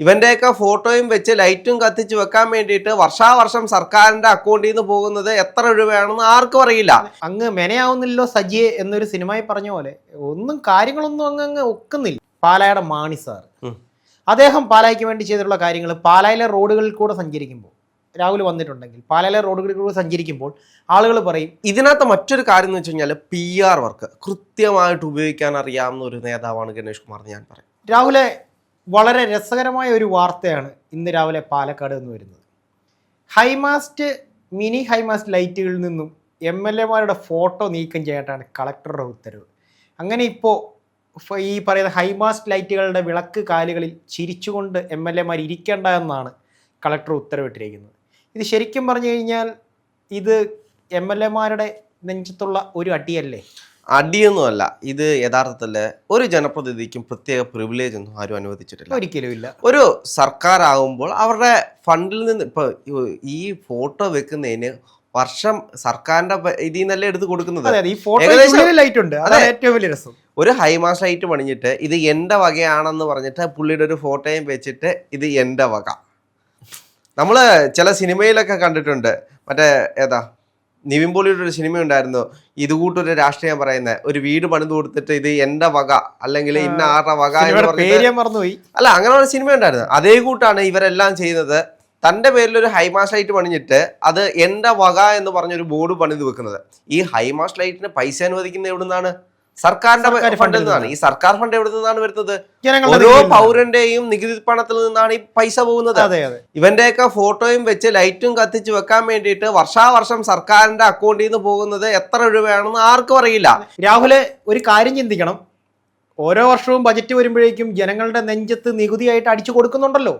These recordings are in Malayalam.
ഇവന്റെയൊക്കെ ഫോട്ടോയും വെച്ച് ലൈറ്റും കത്തിച്ച് വെക്കാൻ വേണ്ടിയിട്ട് വർഷാവർഷം സർക്കാരിന്റെ അക്കൗണ്ടിൽ നിന്ന് പോകുന്നത് എത്ര രൂപയാണെന്ന് ആർക്കും അറിയില്ല. അങ്ങ് മെനയാവുന്നില്ലോ സജിയെ എന്നൊരു സിനിമയിൽ പറഞ്ഞ പോലെ ഒന്നും കാര്യങ്ങളൊന്നും അങ്ങ് അങ്ങ് ഒക്കുന്നില്ല. പാലായുടെ മാണി സാർ. അദ്ദേഹം പാലായ്ക്ക് വേണ്ടി ചെയ്തിട്ടുള്ള കാര്യങ്ങൾ പാലായിലെ റോഡുകളിൽ കൂടെ സഞ്ചരിക്കുമ്പോൾ രാഹുൽ വന്നിട്ടുണ്ടെങ്കിൽ പാലായിലെ റോഡുകളിൽ കൂടെ സഞ്ചരിക്കുമ്പോൾ ആളുകൾ പറയും ഇതിനകത്ത് മറ്റൊരു കാര്യം എന്ന് വെച്ച് കഴിഞ്ഞാൽ പി ആർ വർക്ക് കൃത്യമായിട്ട് ഉപയോഗിക്കാൻ അറിയാവുന്ന ഒരു നേതാവാണ് ഗണേഷ് കുമാർ ഞാൻ പറയും. രാഹുലെ വളരെ രസകരമായ ഒരു വാർത്തയാണ് ഇന്ന് രാവിലെ പാലക്കാട് നിന്ന് വരുന്നത്. ഹൈമാസ്റ്റ് മിനി ഹൈമാസ്റ്റ് ലൈറ്റുകളിൽ നിന്നും എം എൽ എമാരുടെ ഫോട്ടോ നീക്കം ചെയ്യാനാണ് കളക്ടറുടെ ഉത്തരവ്. അങ്ങനെ ഇപ്പോൾ ഈ പറയുന്ന ഹൈമാസ്റ്റ് ലൈറ്റുകളുടെ വിളക്ക് കാലുകളിൽ ചിരിച്ചുകൊണ്ട് എം എൽ എമാർ ഇരിക്കേണ്ട എന്നാണ് കളക്ടർ ഉത്തരവിട്ടിരിക്കുന്നത്. ഇത് ശരിക്കും പറഞ്ഞു കഴിഞ്ഞാൽ ഇത് എം എൽ എമാരുടെ നെഞ്ചത്തുള്ള ഒരു അടിയല്ലേ? അടിയൊന്നുമല്ല. ഇത് യഥാർത്ഥത്തിൽ ഒരു ജനപ്രതിനിധിക്കും പ്രത്യേക പ്രിവിലേജ് ഒന്നും ആരും അനുവദിച്ചിട്ടില്ല. ഒരിക്കലും ഇല്ല. ഒരു സർക്കാർ ആകുമ്പോൾ അവരുടെ ഫണ്ടിൽ നിന്ന് ഇപ്പൊ ഈ ഫോട്ടോ വെക്കുന്നതിന് വർഷം സർക്കാരിന്റെ ഇതിൽ നിന്നല്ലേ എടുത്ത് കൊടുക്കുന്നത്? ഒരു ഹൈമാസ് ലൈറ്റ് പണിഞ്ഞിട്ട് ഇത് എന്റെ വകയാണെന്ന് പറഞ്ഞിട്ട് പുള്ളിയുടെ ഒരു ഫോട്ടോയും വെച്ചിട്ട് ഇത് എന്റെ വക. നമ്മൾ ചില സിനിമയിലൊക്കെ കണ്ടിട്ടുണ്ട്. മറ്റേ ഏതാ? നിവിൻ പോളിയുടെ ഒരു സിനിമ ഉണ്ടായിരുന്നു. ഇത് കൂട്ടൊരു രാഷ്ട്രീയം പറയുന്നത് ഒരു വീട് പണിത് കൊടുത്തിട്ട് ഇത് എന്റെ വക അല്ലെങ്കിൽ ഇന്ന ആരുടെ വക മറന്നുപോയി. അല്ല അങ്ങനെ ഒരു സിനിമ ഉണ്ടായിരുന്നു. അതേ കൂട്ടാണ് ഇവരെല്ലാം ചെയ്യുന്നത്. തന്റെ പേരിൽ ഒരു ഹൈമാസ് ലൈറ്റ് പണിഞ്ഞിട്ട് അത് എന്റെ വക എന്ന് പറഞ്ഞൊരു ബോർഡ് പണിത് വെക്കുന്നത്. ഈ ഹൈമാസ് ലൈറ്റിന് പൈസ അനുവദിക്കുന്നത് എവിടുന്നാണ്? സർക്കാരിന്റെ ഫണ്ടിൽ നിന്നാണ്. ഈ സർക്കാർ ഫണ്ട് എവിടെ നിന്നാണ് വരുന്നത്? ഓരോ പൗരന്റെയും നികുതി പണത്തിൽ നിന്നാണ് ഈ പൈസ പോകുന്നത്. അതെ അതെ. ഇവന്റെയൊക്കെ ഫോട്ടോയും വെച്ച് ലൈറ്റും കത്തിച്ച് വെക്കാൻ വേണ്ടിയിട്ട് വർഷാവർഷം സർക്കാരിന്റെ അക്കൗണ്ടിൽ നിന്ന് പോകുന്നത് എത്ര രൂപയാണെന്ന് ആർക്കും അറിയില്ല. രാഹുൽ ഒരു കാര്യം ചിന്തിക്കണം. ഓരോ വർഷവും ബജറ്റ് വരുമ്പോഴേക്കും ജനങ്ങളുടെ നെഞ്ചത്ത് നികുതിയായിട്ട് അടിച്ചു കൊടുക്കുന്നുണ്ടല്ലോ.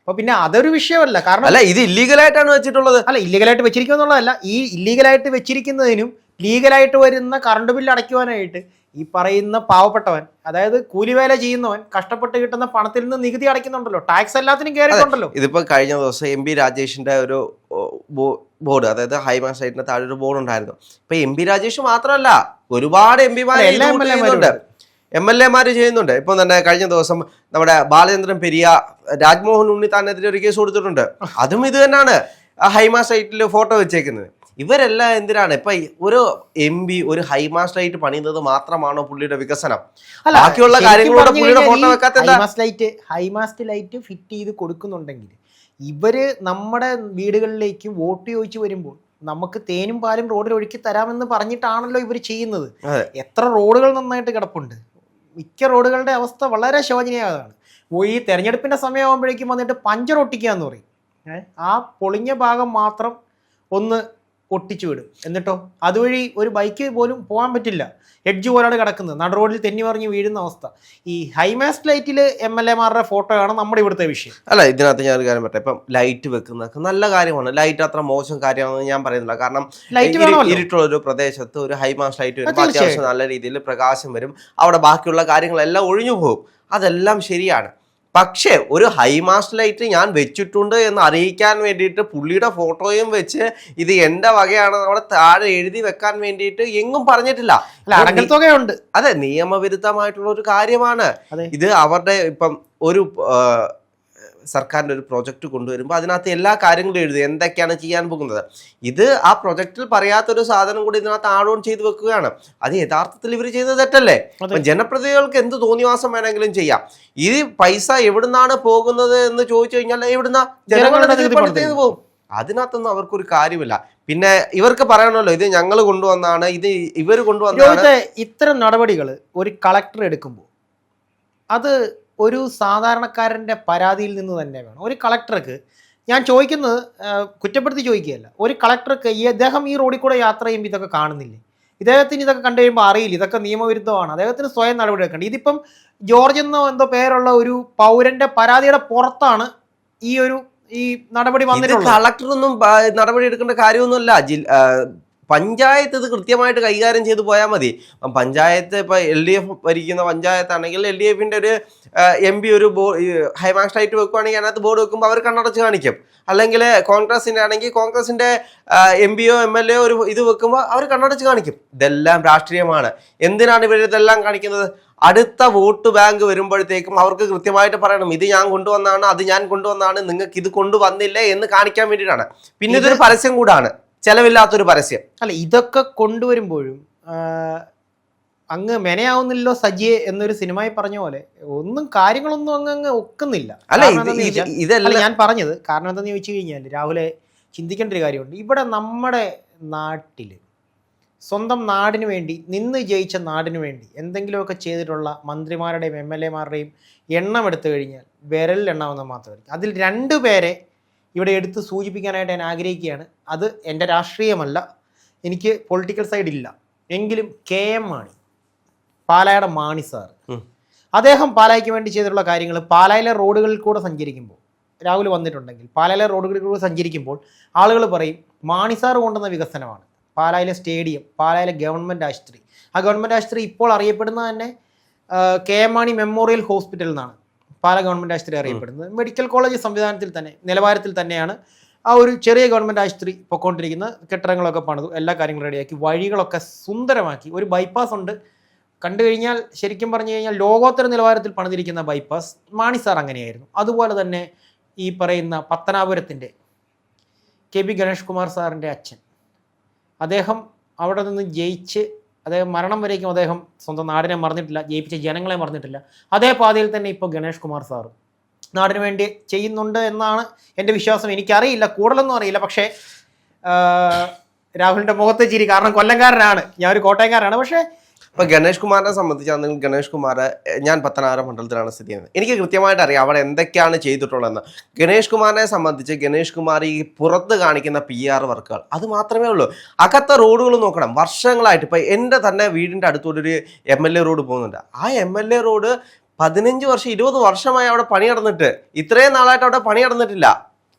അപ്പൊ പിന്നെ അതൊരു വിഷയമല്ല. കാരണം അല്ല ഇത് ഇല്ലീഗലായിട്ടാണ് വെച്ചിട്ടുള്ളത്. അല്ല ഇല്ലീഗലായിട്ട് വെച്ചിരിക്കുന്നുള്ളതല്ല ഈ ഇല്ലീഗലായിട്ട് വെച്ചിരിക്കുന്നതിനും ലീഗലായിട്ട് വരുന്ന കറണ്ട് ബില്ല് അടയ്ക്കുവാനായിട്ട് ഈ പറയുന്ന പാവപ്പെട്ടവൻ അതായത് കൂലിവേല ചെയ്യുന്നവൻ കഷ്ടപ്പെട്ട് കിട്ടുന്ന പണത്തിൽ നിന്ന് നികുതി അടയ്ക്കുന്നുണ്ടല്ലോ. ടാക്സ് എല്ലാത്തിനും കയറിയിട്ടുണ്ടല്ലോ ഇതിപ്പോ കഴിഞ്ഞ ദിവസം എം പി രാജേഷിന്റെ ഒരു ബോർഡ് അതായത് ഹൈമാൻ സൈറ്റിന്റെ താഴെ ഒരു ബോർഡ് ഉണ്ടായിരുന്നു. ഇപ്പൊ എം പി രാജേഷ് മാത്രമല്ല ഒരുപാട് എം പിമാർ അല്ല, എല്ലാ MLA മാരും ചെയ്യുന്നുണ്ട് എം എൽ എമാര് ചെയ്യുന്നുണ്ട്. ഇപ്പൊ തന്നെ കഴിഞ്ഞ ദിവസം നമ്മുടെ ബാലചന്ദ്രൻ പെരിയ രാജ്മോഹൻ ഉണ്ണിത്താനെതിരെ ഒരു കേസ് കൊടുത്തിട്ടുണ്ട്. അതും ഇത് തന്നെയാണ് ഹൈമാ സൈറ്റിൽ ഫോട്ടോ വെച്ചേക്കുന്നത്. ഇവരെല്ലാം എന്തിനാണ്? ഇപ്പൊ ഒരു എം ബി ഒരു ഹൈമാസ്റ്റർ ലൈറ്റ് പണിയുന്നത് മാത്രമാണോ പുള്ളിയുടെ വികസനം? അല്ല, ബാക്കിയുള്ള കാര്യങ്ങളോട് പുള്ളിയുടെ ഫോട്ടോ വെക്കാത്ത high mast light high mast light fit ചെയ്ത് കൊടുക്കുന്നുണ്ടെങ്കിൽ ഇവർ നമ്മുടെ വീടുകളിലേക്ക് വോട്ട് ചോദിച്ചു വരുമ്പോൾ നമുക്ക് തേനും പാലും റോഡിൽ ഒഴുക്കി തരാമെന്ന് പറഞ്ഞിട്ടാണല്ലോ ഇവർ ചെയ്യുന്നത്. എത്ര റോഡുകൾ നന്നായിട്ട് കിടപ്പുണ്ട്. മിക്ക റോഡുകളുടെ അവസ്ഥ വളരെ ശോചനീയമാണ് ഈ തെരഞ്ഞെടുപ്പിന്റെ സമയമാകുമ്പോഴേക്കും വന്നിട്ട് പഞ്ചർ ഒട്ടിക്കുക എന്ന് പറയും ആ പൊളിഞ്ഞ ഭാഗം മാത്രം ഒന്ന് ഒട്ടിച്ചു വിടും. എന്നിട്ടോ? അതുവഴി ഒരു ബൈക്ക് പോലും പോകാൻ പറ്റില്ല. എഡ്ജ് പോലാണ് കിടക്കുന്നത്. നട റോഡിൽ തെന്നി മറിഞ്ഞ് വീഴുന്ന അവസ്ഥ. ഈ ഹൈമാസ്റ്റ് ലൈറ്റിൽ എം എൽ എമാരുടെ ഫോട്ടോയാണ് നമ്മുടെ ഇവിടുത്തെ വിഷയം. അല്ല ഇതിനകത്ത് ഞാൻ ഒരു കാര്യം പറയട്ടെ. ഇപ്പം ലൈറ്റ് വെക്കുന്നതൊക്കെ നല്ല കാര്യമാണ്. ലൈറ്റ് അത്ര മോശം കാര്യമാണെന്ന് ഞാൻ പറയുന്നില്ല. കാരണം ഇരുട്ടുള്ള ഒരു പ്രദേശത്ത് ഒരു ഹൈമാസ്റ്റ് ലൈറ്റ് വരുമ്പോൾ. അത്യാവശ്യം നല്ല രീതിയിൽ പ്രകാശം വരും. അവിടെ ബാക്കിയുള്ള കാര്യങ്ങളെല്ലാം ഒഴിഞ്ഞു പോകും. അതെല്ലാം ശരിയാണ്. പക്ഷേ ഒരു ഹൈമാസ്റ്റ് ലൈറ്റ് ഞാൻ വെച്ചിട്ടുണ്ട് എന്ന് അറിയിക്കാൻ വേണ്ടിയിട്ട് പുള്ളിയുടെ ഫോട്ടോയും വെച്ച് ഇത് എന്റെ വകയാണെന്ന് അവിടെ താഴെ എഴുതി വെക്കാൻ വേണ്ടിയിട്ട് എങ്ങും പറഞ്ഞിട്ടില്ല. തുകയുണ്ട്. അതെ നിയമവിരുദ്ധമായിട്ടുള്ള ഒരു കാര്യമാണ്. ഇത് അവരുടെ ഇപ്പം ഒരു ആ, സർക്കാരിന്റെ ഒരു പ്രോജക്റ്റ് കൊണ്ടുവരുമ്പോൾ അതിനകത്ത് എല്ലാ കാര്യങ്ങളും എഴുതി എന്തൊക്കെയാണ് ചെയ്യാൻ പോകുന്നത്. ഇത് ആ പ്രൊജക്റ്റിൽ പറയാത്തൊരു സാധനം കൂടി ഇതിനകത്ത് ആഡ് ഓൺ ചെയ്ത് വെക്കുകയാണ്. അത് യഥാർത്ഥത്തിൽ ഇവർ ചെയ്തത് തെറ്റല്ലേ? ജനപ്രതിനിധികൾക്ക് എന്ത് തോന്നിവാസം വേണമെങ്കിലും ചെയ്യാം. ഈ പൈസ എവിടുന്നാണ് പോകുന്നത് എന്ന് ചോദിച്ചു കഴിഞ്ഞാൽ എവിടുന്ന? ജനങ്ങളുടെ പോകും. അതിനകത്തൊന്നും അവർക്കൊരു കാര്യമില്ല. പിന്നെ ഇവർക്ക് പറയണല്ലോ ഇത് ഞങ്ങൾ കൊണ്ടുവന്നാണ് ഇത് ഇവർ കൊണ്ടുവന്നാണ്. രോഹിത്തെ ഇത്തരം നടപടികൾ ഒരു കളക്ടർ എടുക്കുമ്പോൾ അത് ഒരു സാധാരണക്കാരന്റെ പരാതിയിൽ നിന്ന് തന്നെ വേണം. ഒരു കളക്ടർക്ക് ഞാൻ ചോദിക്കുന്നത് കുറ്റപ്പെടുത്തി ചോദിക്കുകയല്ല. ഒരു കളക്ടർക്ക് ഈ അദ്ദേഹം ഈ റോഡിൽ കൂടെ യാത്ര ചെയ്യുമ്പോൾ ഇതൊക്കെ കാണുന്നില്ലേ? ഇദ്ദേഹത്തിന് ഇതൊക്കെ കണ്ടു കഴിയുമ്പോൾ അറിയില്ല. ഇതൊക്കെ നിയമവിരുദ്ധമാണ്. അദ്ദേഹത്തിന് സ്വയം നടപടി എടുക്കേണ്ടത് ഇതിപ്പം ജോർജ് എന്നോ എന്തോ പേരുള്ള ഒരു പൗരന്റെ പരാതിയുടെ പുറത്താണ് ഈ ഒരു ഈ നടപടി വന്നിട്ടുള്ളത്. കളക്ടറൊന്നും നടപടി എടുക്കേണ്ട കാര്യമൊന്നുമല്ല. പഞ്ചായത്ത് ഇത് കൃത്യമായിട്ട് കൈകാര്യം ചെയ്തു പോയാൽ മതി. അപ്പം പഞ്ചായത്ത് ഇപ്പൊ എൽ ഡി എഫ് ഭരിക്കുന്ന പഞ്ചായത്താണെങ്കിൽ എൽ ഡി എഫിന്റെ ഒരു എം പി ഒരു ബോ ഹൈമാക്സ് ആയിട്ട് വെക്കുവാണെങ്കിൽ അതിനകത്ത് ബോർഡ് വെക്കുമ്പോൾ അവർ കണ്ണടച്ച് കാണിക്കും. അല്ലെങ്കിൽ കോൺഗ്രസിന്റെ ആണെങ്കിൽ കോൺഗ്രസിന്റെ എം പിയോ എം എൽ എ ഒരു ഇത് വെക്കുമ്പോൾ അവർ കണ്ണടച്ച് കാണിക്കും. ഇതെല്ലാം രാഷ്ട്രീയമാണ്. എന്തിനാണ് ഇവർ ഇതെല്ലാം കാണിക്കുന്നത്? അടുത്ത വോട്ട് ബാങ്ക് വരുമ്പോഴത്തേക്കും അവർക്ക് കൃത്യമായിട്ട് പറയണം ഇത് ഞാൻ കൊണ്ടുവന്നാണ് അത് ഞാൻ കൊണ്ടുവന്നാണ് നിങ്ങൾക്ക് ഇത് കൊണ്ടുവന്നില്ലേ എന്ന് കാണിക്കാൻ വേണ്ടിയിട്ടാണ്. പിന്നെ ഇതൊരു പരസ്യം കൂടാണ്. ചെലവില്ലാത്തൊരു പരസ്യം. അല്ല ഇതൊക്കെ കൊണ്ടുവരുമ്പോഴും അങ്ങ് മെനയാവുന്നില്ലോ സജിയെ എന്നൊരു സിനിമയിൽ പറഞ്ഞ പോലെ ഒന്നും കാര്യങ്ങളൊന്നും അങ്ങ് അങ്ങ് ഒക്കുന്നില്ല. അല്ല ഇതെല്ലാം ഞാൻ പറഞ്ഞത് കാരണം എന്താണെന്ന് ചോദിച്ചു കഴിഞ്ഞാൽ രാഹുലെ ചിന്തിക്കേണ്ട ഒരു കാര്യമുണ്ട്. ഇവിടെ നമ്മുടെ നാട്ടിൽ സ്വന്തം നാടിനു വേണ്ടി നിന്ന് ജയിച്ച നാടിനു വേണ്ടി എന്തെങ്കിലുമൊക്കെ ചെയ്തിട്ടുള്ള മന്ത്രിമാരുടെയും എം എൽ എമാരുടെയും എണ്ണം എടുത്തു കഴിഞ്ഞാൽ വിരലിൽ എണ്ണാവുന്ന മാത്രമായിരിക്കും. അതിൽ രണ്ടു പേരെ ഇവിടെ എടുത്ത് സൂചിപ്പിക്കാനായിട്ട് ഞാൻ ആഗ്രഹിക്കുകയാണ്. അത് എന്റെ രാഷ്ട്രീയമല്ല. എനിക്ക് പൊളിറ്റിക്കൽ സൈഡ് ഇല്ല. എങ്കിലും കെ എം മാണി പാലായുടെ മാണി സാർ അദ്ദേഹം പാലായ്ക്ക് വേണ്ടി ചെയ്തിട്ടുള്ള കാര്യങ്ങൾ പാലായിലെ റോഡുകളിൽ കൂടെ സഞ്ചരിക്കുമ്പോൾ രാഹുൽ വന്നിട്ടുണ്ടെങ്കിൽ പാലായിലെ റോഡുകളിൽ കൂടെ സഞ്ചരിക്കുമ്പോൾ ആളുകൾ പറയും മാണി സാർ കൊണ്ടുവന്ന വികസനമാണ്. പാലായിലെ സ്റ്റേഡിയം പാലായിലെ ഗവൺമെന്റ് ആശുപത്രി. ആ ഗവൺമെന്റ് ആശുപത്രി ഇപ്പോൾ അറിയപ്പെടുന്നത് തന്നെ K M Mani memorial hospital എന്നാണ് പാല ഗവൺമെന്റ് ആശുപത്രി അറിയപ്പെടുന്നത്. മെഡിക്കൽ കോളേജ് സംവിധാനത്തിൽ തന്നെ നിലവാരത്തിൽ തന്നെയാണ് ആ ഒരു ചെറിയ ഗവൺമെന്റ് ആശുപത്രി പൊക്കോണ്ടിരിക്കുന്ന കെട്ടിടങ്ങളൊക്കെ പണിതു എല്ലാ കാര്യങ്ങളും റെഡിയാക്കി വഴികളൊക്കെ സുന്ദരമാക്കി. ഒരു ബൈപ്പാസ് ഉണ്ട്. കണ്ടു കഴിഞ്ഞാൽ ശരിക്കും പറഞ്ഞു കഴിഞ്ഞാൽ ലോകോത്തര നിലവാരത്തിൽ പണിതിരിക്കുന്ന ബൈപ്പാസ് മാണി സാർ അങ്ങനെയായിരുന്നു. അതുപോലെ തന്നെ ഈ പറയുന്ന പത്തനാപുരത്തിന്റെ കെ പി ഗണേഷ് കുമാർ സാറിന്റെ അച്ഛൻ. അദ്ദേഹം അവിടെ നിന്ന് ജയിച്ച് അദ്ദേഹം മരണം വരേക്കും അദ്ദേഹം സ്വന്തം നാടിനെ മറന്നിട്ടില്ല ജയിപ്പിച്ച ജനങ്ങളെ മറന്നിട്ടില്ല. അതേ പാതയിൽ തന്നെ ഇപ്പോൾ ഗണേഷ് കുമാർ സാറ്. നാടിന് വേണ്ടി ചെയ്യുന്നുണ്ട് എന്നാണ് എന്റെ വിശ്വാസം. എനിക്കറിയില്ല കൂടുതലൊന്നും അറിയില്ല. പക്ഷേ രാഹുലിന്റെ മുഖത്തെ ചിരി കാരണം കൊല്ലംകാരനാണ്. ഞാൻ ഒരു കോട്ടയംകാരനാണ്. പക്ഷേ ഇപ്പൊ ഗണേഷ് കുമാറിനെ സംബന്ധിച്ചാണെങ്കിൽ ഗണേഷ് കുമാർ ഞാൻ പത്തനാപുരം മണ്ഡലത്തിലാണ് സ്ഥിതി ചെയ്യുന്നത്. എനിക്ക് കൃത്യമായിട്ട് അറിയാം അവിടെ എന്തൊക്കെയാണ് ചെയ്തിട്ടുള്ളതെന്ന്. ഗണേഷ് കുമാറിനെ സംബന്ധിച്ച് ഗണേഷ് കുമാർ ഈ പുറത്ത് കാണിക്കുന്ന പി ആർ വർക്കുകൾ അത് മാത്രമേ ഉള്ളൂ. അകത്തെ റോഡുകൾ നോക്കണം. വർഷങ്ങളായിട്ട് ഇപ്പൊ എന്റെ തന്നെ വീടിന്റെ അടുത്തോട്ടൊരു എം എൽ എ റോഡ് പോകുന്നുണ്ട്. ആ എം എൽ എ റോഡ് പതിനഞ്ച് വർഷം ഇരുപത് വർഷമായി അവിടെ പണി നടന്നിട്ട് ഇത്രയും നാളായിട്ട് അവിടെ പണി നടന്നിട്ടില്ല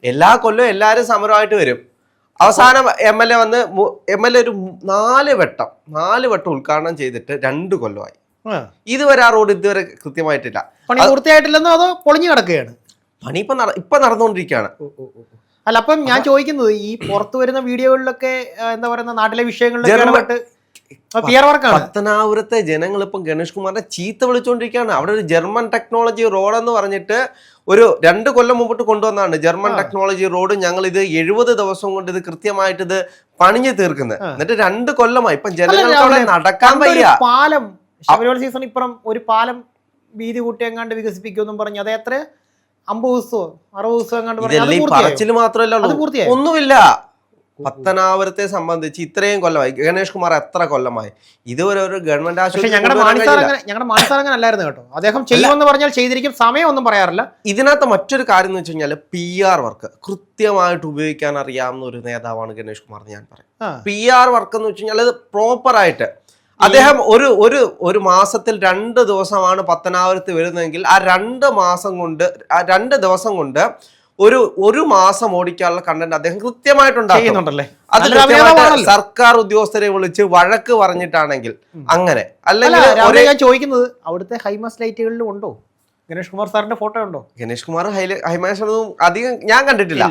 എല്ലാ കൊല്ലവും എല്ലാവരും സമരമായിട്ട് വരും. അവസാനം എം എൽ എ വന്ന് എം എൽ എ ഒരു നാല് വട്ടം നാല് വട്ടം ഉദ്ഘാടനം ചെയ്തിട്ട് രണ്ട് കൊല്ലമായി. ഇതുവരെ ആ റോഡ് ഇതുവരെ കൃത്യമായിട്ടില്ല. പണി പൂർത്തിയായിട്ടില്ലെന്നോ അതോ പൊളിഞ്ഞു കിടക്കുകയാണ്? പണി ഇപ്പൊ ഇപ്പൊ നടന്നുകൊണ്ടിരിക്കുകയാണ്. അല്ല അപ്പം ഞാൻ ചോദിക്കുന്നത് ഈ പുറത്തു വരുന്ന വീഡിയോകളിലൊക്കെ എന്താ പറയുന്ന നാട്ടിലെ വിഷയങ്ങളിലൊക്കെ പത്തനാപുരത്തെ ജനങ്ങൾ ഇപ്പം ഗണേഷ് കുമാറിനെ ചീത്ത വിളിച്ചുകൊണ്ടിരിക്കുകയാണ് അവിടെ ഒരു ജർമ്മൻ ടെക്നോളജി റോഡ് എന്ന് പറഞ്ഞിട്ട് ഒരു രണ്ട് കൊല്ലം മുമ്പോട്ട് കൊണ്ടുവന്നാണ് ജർമ്മൻ ടെക്നോളജി റോഡ് ഞങ്ങൾ ഇത് എഴുപത് ദിവസം കൊണ്ട് ഇത് കൃത്യമായിട്ട് ഇത് പണിഞ്ഞു തീർക്കുന്നത് എന്നിട്ട് രണ്ട് കൊല്ലമായി. ഇപ്പം ജനങ്ങൾക്ക് നടക്കാൻ വയ്യ. പാലം ശബരിമല സീസൺ ഇപ്പുറം ഒരു പാലം വീതി കൂട്ടിയെങ്ങാണ്ട് വികസിപ്പിക്കുമെന്നും പറഞ്ഞു അത് എത്ര? അമ്പത് ദിവസമോ? അറുപത് ദിവസവും എങ്ങാണ്ട് പറഞ്ഞു അത് പൂർത്തിയായോ? ഒന്നുമില്ല. പത്തനാപുരത്തെ സംബന്ധിച്ച് ഇത്രയും കൊല്ലമായി. ഗണേഷ് കുമാർ എത്ര കൊല്ലമായി? ഇതുവരെ ഒരു ഗവൺമെന്റ് ആശുപത്രി ഞങ്ങളുടെ മാണിസാർ. അങ്ങനെ അല്ലായിരുന്നു കേട്ടോ. അദ്ദേഹം ചെയ്യുമെന്ന് പറഞ്ഞാൽ ചെയ്തിരിക്കും സമയം ഒന്നും പറയാറില്ല. ഇതിനകത്ത് മറ്റൊരു കാര്യം എന്ന് വെച്ച് കഴിഞ്ഞാൽ പി ആർ വർക്ക് കൃത്യമായിട്ട് ഉപയോഗിക്കാൻ അറിയാവുന്ന ഒരു നേതാവാണ് ഗണേഷ് കുമാർ എന്ന് ഞാൻ പറയും. പി ആർ വർക്ക് എന്ന് വെച്ച് കഴിഞ്ഞാൽ അത് പ്രോപ്പർ ആയിട്ട് അദ്ദേഹം ഒരു ഒരു ഒരു മാസത്തിൽ രണ്ട് ദിവസമാണ് പത്തനാപുരത്ത് വരുന്നതെങ്കിൽ ആ രണ്ട് മാസം കൊണ്ട് ആ രണ്ട് ദിവസം കൊണ്ട് ഒരു ഒരു മാസം ഓടിക്കാനുള്ള കണ്ടന്റ് അദ്ദേഹം കൃത്യമായിട്ടുണ്ടാകുന്നുണ്ടല്ലേ അത്. സർക്കാർ ഉദ്യോഗസ്ഥരെ വിളിച്ച് വഴക്ക് പറഞ്ഞിട്ടാണെങ്കിൽ അങ്ങനെ. അല്ലെങ്കിൽ ഞാൻ ചോദിക്കുന്നത് അവിടുത്തെ ഹൈമാസ് ലൈറ്റുകളിലും ഉണ്ടോ? ഗണേഷ് കുമാർ സാറിന്റെ ഫോട്ടോ ഉണ്ടോ? ഗണേഷ് കുമാർ ഹൈമാസ് അധികം ഞാൻ കണ്ടിട്ടില്ല.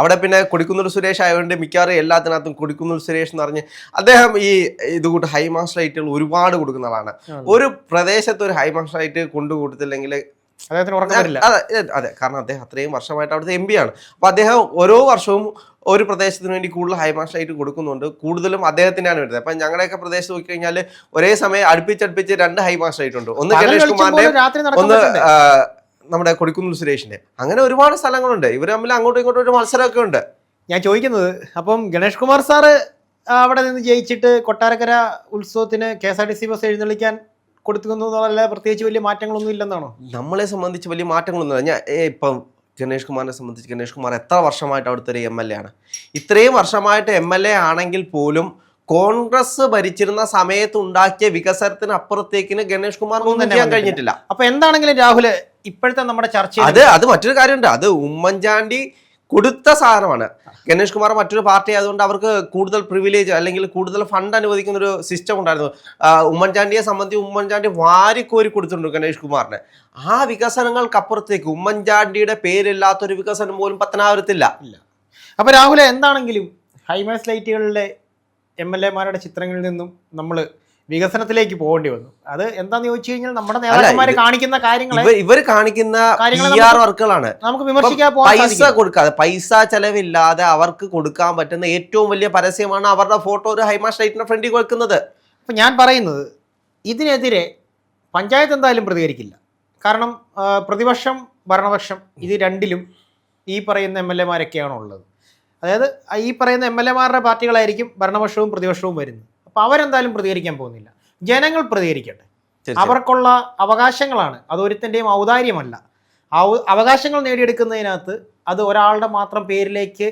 അവിടെ പിന്നെ കൊടിക്കുന്നിൽ സുരേഷ് ആയതുകൊണ്ട് മിക്കവാറും എല്ലാത്തിനകത്തും കൊടിക്കുന്നിൽ സുരേഷ് എന്ന് പറഞ്ഞ് അദ്ദേഹം ഈ ഇത് കൂട്ട് ഹൈമാസ് ലൈറ്റുകൾ ഒരുപാട് കൊടുക്കുന്നതാണ്. ഒരു പ്രദേശത്ത് ഒരു ഹൈമാസ് ലൈറ്റ് കൊണ്ടു കൊടുത്തില്ലെങ്കിൽ അദ്ദേഹത്തിന് ഉറക്കം വരില്ല. അതെ അതെ കാരണം അദ്ദേഹം അത്രയും വർഷമായിട്ട് അവിടുത്തെ എം പി ആണ്. അപ്പൊ അദ്ദേഹം ഓരോ വർഷവും ഒരു പ്രദേശത്തിന് വേണ്ടി കൂടുതൽ ഹൈമാഷ് ആയിട്ട് കൊടുക്കുന്നുണ്ട്. കൂടുതലും അദ്ദേഹത്തിനാണ് വരുന്നത്. അപ്പൊ ഞങ്ങളുടെയൊക്കെ പ്രദേശത്ത് നോക്കി കഴിഞ്ഞാൽ ഒരേ സമയം അടുപ്പിച്ചടുപ്പിച്ച് രണ്ട് ഹൈമാഷ് ആയിട്ടുണ്ട്. ഒന്ന് ഗണേഷ് കുമാറിന്റെ ഒന്ന് നമ്മുടെ കൊടിക്കുന്നിൽ സുരേഷിന്റെ അങ്ങനെ ഒരുപാട് സ്ഥലങ്ങളുണ്ട്. ഇവർ തമ്മിൽ അങ്ങോട്ടും ഇങ്ങോട്ടും ഒരു മത്സരമൊക്കെ ഉണ്ട്. ഞാൻ ചോദിക്കുന്നത് അപ്പം ഗണേഷ് കുമാർ സാറ് അവിടെ നിന്ന് ജയിച്ചിട്ട് കൊട്ടാരക്കര ഉത്സവത്തിന് K S R T C bus എഴുന്നള്ളിക്കാൻ കൊടുക്കുന്നതല്ല പ്രത്യേകിച്ച് വലിയ മാറ്റങ്ങളൊന്നും ഇല്ലെന്നാണോ? നമ്മളെ സംബന്ധിച്ച് വലിയ മാറ്റങ്ങളൊന്നും ഞാൻ ഇപ്പം ഗണേഷ് കുമാറിനെ സംബന്ധിച്ച് ഗണേഷ് കുമാർ എത്ര വർഷമായിട്ട് അവിടുത്തെ ഒരു എം എൽ എ ആണ്. ഇത്രയും വർഷമായിട്ട് എം എൽ എ ആണെങ്കിൽ പോലും കോൺഗ്രസ് ഭരിച്ചിരുന്ന സമയത്ത് ഉണ്ടാക്കിയ വികസനത്തിന് അപ്പുറത്തേക്കിന് ഗണേഷ് കുമാർ ഒന്നും ചെയ്യാൻ. കഴിഞ്ഞിട്ടില്ല. അപ്പൊ എന്താണെങ്കിലും രാഹുൽ ഇപ്പോഴത്തെ നമ്മുടെ ചർച്ച അത് അത് മറ്റൊരു കാര്യമുണ്ട്. അത് ഉമ്മൻചാണ്ടി കൊടുത്ത സാധനമാണ്. ഗണേഷ് കുമാർ മറ്റൊരു പാർട്ടി ആയതുകൊണ്ട് അവർക്ക് കൂടുതൽ പ്രിവിലേജ് അല്ലെങ്കിൽ കൂടുതൽ ഫണ്ട് അനുവദിക്കുന്ന ഒരു സിസ്റ്റം ഉണ്ടായിരുന്നു. ഉമ്മൻചാണ്ടിയെ സംബന്ധിച്ച് ഉമ്മൻചാണ്ടി വാരിക്കോരി കൊടുത്തിട്ടുണ്ട് ഗണേഷ് കുമാറിന്. ആ വികസനങ്ങൾക്കപ്പുറത്തേക്ക് ഉമ്മൻചാണ്ടിയുടെ പേരില്ലാത്തൊരു വികസനം പോലും പത്തനാപുരത്തില്ല. അപ്പൊ രാഹുലെ എന്താണെങ്കിലും ഹൈമാസ് ലൈറ്റുകളിലെ എം എൽ എമാരുടെ ചിത്രങ്ങളിൽ നിന്നും നമ്മൾ വികസനത്തിലേക്ക് പോകേണ്ടി വന്നു. അത് എന്താന്ന് ചോദിച്ചു കഴിഞ്ഞാൽ നമ്മുടെ നേതാക്കന്മാർ കാണിക്കുന്ന കാര്യങ്ങൾ ഇവർ കാണിക്കുന്ന വർക്കുകളാണ്. നമുക്ക് വിമർശിക്കാൻ പൈസ കൊടുക്കാതെ പൈസ ചെലവില്ലാതെ അവർക്ക് കൊടുക്കാൻ പറ്റുന്ന ഏറ്റവും വലിയ പരസ്യമാണ് അവരുടെ ഫോട്ടോ ഒരു ഹൈമാ സ്റ്റേറ്റിന്റെ ഫ്രണ്ടിൽ കൊടുക്കുന്നത്. അപ്പൊ ഞാൻ പറയുന്നത് ഇതിനെതിരെ പഞ്ചായത്ത് എന്തായാലും പ്രതികരിക്കില്ല. കാരണം പ്രതിപക്ഷം ഭരണപക്ഷം ഇത് രണ്ടിലും ഈ പറയുന്ന എം എൽ എമാരൊക്കെയാണ് ഉള്ളത് അതായത് ഈ പറയുന്ന എം എൽ എമാരുടെ പാർട്ടികളായിരിക്കും ഭരണപക്ഷവും പ്രതിപക്ഷവും വരുന്നത്. അപ്പോൾ അവരെന്തായാലും പ്രതികരിക്കാൻ പോകുന്നില്ല. ജനങ്ങൾ പ്രതികരിക്കട്ടെ. അവർക്കുള്ള അവകാശങ്ങളാണ്. അത് ഒരുത്തന്റെയും ഔദാര്യമല്ല. അവകാശങ്ങൾ നേടിയെടുക്കുന്നതിനകത്ത് അത് ഒരാളുടെ മാത്രം പേരിലേക്ക്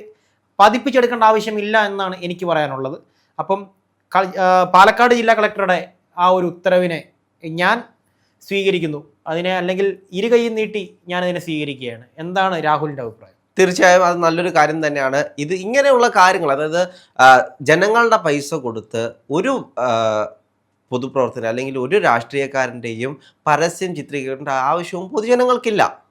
പതിപ്പിച്ചെടുക്കേണ്ട ആവശ്യമില്ല എന്നാണ് എനിക്ക് പറയാനുള്ളത്. അപ്പം പാലക്കാട് ജില്ലാ കളക്ടറുടെ ആ ഒരു ഉത്തരവിനെ ഞാൻ സ്വീകരിക്കുന്നു. അതിനെ അല്ലെങ്കിൽ ഇരുകൈയും നീട്ടി ഞാനതിനെ സ്വീകരിക്കുകയാണ്. എന്താണ് രാഹുലിന്റെ അഭിപ്രായം? തീർച്ചയായും അത് നല്ലൊരു കാര്യം തന്നെയാണ്. ഇത് ഇങ്ങനെയുള്ള കാര്യങ്ങൾ അതായത് ജനങ്ങളുടെ പൈസ കൊടുത്ത് ഒരു പൊതുപ്രവർത്തകർ അല്ലെങ്കിൽ ഒരു രാഷ്ട്രീയക്കാരന്റെയും പരസ്യം ചിത്രീകരിക്കേണ്ട ആവശ്യവും പൊതുജനങ്ങൾക്കില്ല.